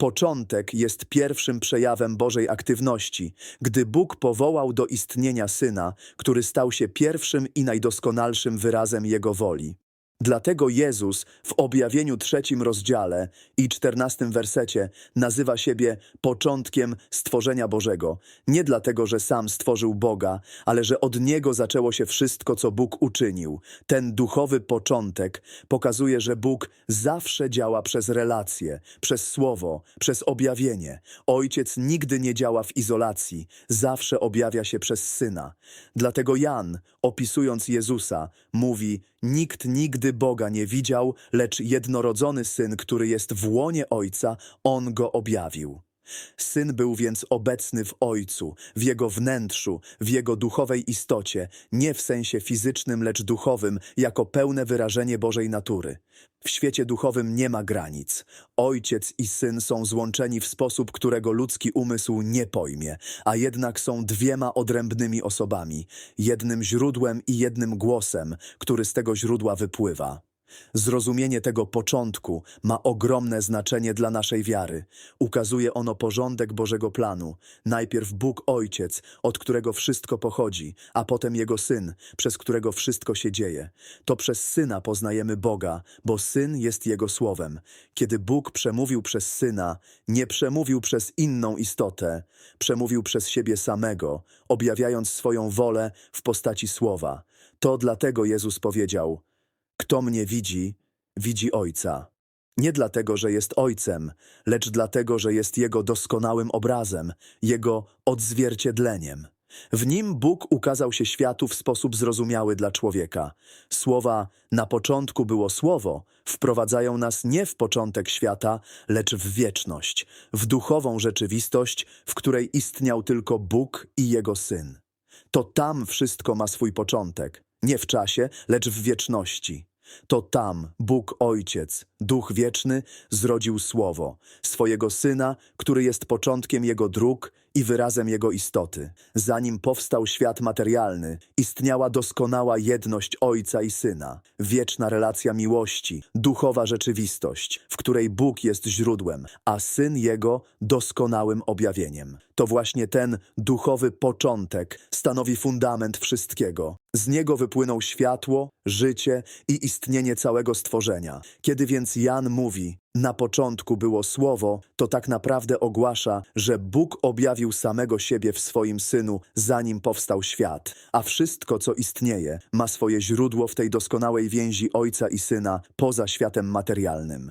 Początek jest pierwszym przejawem Bożej aktywności, gdy Bóg powołał do istnienia Syna, który stał się pierwszym i najdoskonalszym wyrazem Jego woli. Dlatego Jezus w objawieniu trzecim rozdziale i czternastym wersecie nazywa siebie początkiem stworzenia Bożego. Nie dlatego, że sam stworzył Boga, ale że od Niego zaczęło się wszystko, co Bóg uczynił. Ten duchowy początek pokazuje, że Bóg zawsze działa przez relacje, przez słowo, przez objawienie. Ojciec nigdy nie działa w izolacji, zawsze objawia się przez Syna. Dlatego Jan, opisując Jezusa, mówi: Nikt nigdy Boga nie widział, lecz jednorodzony syn, który jest w łonie Ojca, on go objawił. Syn był więc obecny w Ojcu, w Jego wnętrzu, w Jego duchowej istocie, nie w sensie fizycznym, lecz duchowym, jako pełne wyrażenie Bożej natury. W świecie duchowym nie ma granic. Ojciec i Syn są złączeni w sposób, którego ludzki umysł nie pojmie, a jednak są dwiema odrębnymi osobami, jednym źródłem i jednym głosem, który z tego źródła wypływa. Zrozumienie tego początku ma ogromne znaczenie dla naszej wiary. Ukazuje ono porządek Bożego planu. Najpierw Bóg Ojciec, od którego wszystko pochodzi, a potem Jego Syn, przez którego wszystko się dzieje. To przez Syna poznajemy Boga, bo Syn jest Jego Słowem. Kiedy Bóg przemówił przez Syna, nie przemówił przez inną istotę, przemówił przez siebie samego, objawiając swoją wolę w postaci Słowa. To dlatego Jezus powiedział – kto mnie widzi, widzi Ojca. Nie dlatego, że jest Ojcem, lecz dlatego, że jest Jego doskonałym obrazem, Jego odzwierciedleniem. W nim Bóg ukazał się światu w sposób zrozumiały dla człowieka. Słowa na początku było Słowo wprowadzają nas nie w początek świata, lecz w wieczność, w duchową rzeczywistość, w której istniał tylko Bóg i Jego Syn. To tam wszystko ma swój początek, nie w czasie, lecz w wieczności. To tam Bóg Ojciec, Duch Wieczny, zrodził Słowo, swojego Syna, który jest początkiem Jego dróg i wyrazem Jego istoty. Zanim powstał świat materialny, istniała doskonała jedność Ojca i Syna, wieczna relacja miłości, duchowa rzeczywistość, w której Bóg jest źródłem, a Syn Jego doskonałym objawieniem. To właśnie ten duchowy początek stanowi fundament wszystkiego. Z niego wypłynął światło, życie i istnienie całego stworzenia. Kiedy więc Jan mówi, na początku było Słowo, to tak naprawdę ogłasza, że Bóg objawił samego siebie w swoim Synu, zanim powstał świat, a wszystko, co istnieje, ma swoje źródło w tej doskonałej więzi Ojca i Syna poza światem materialnym.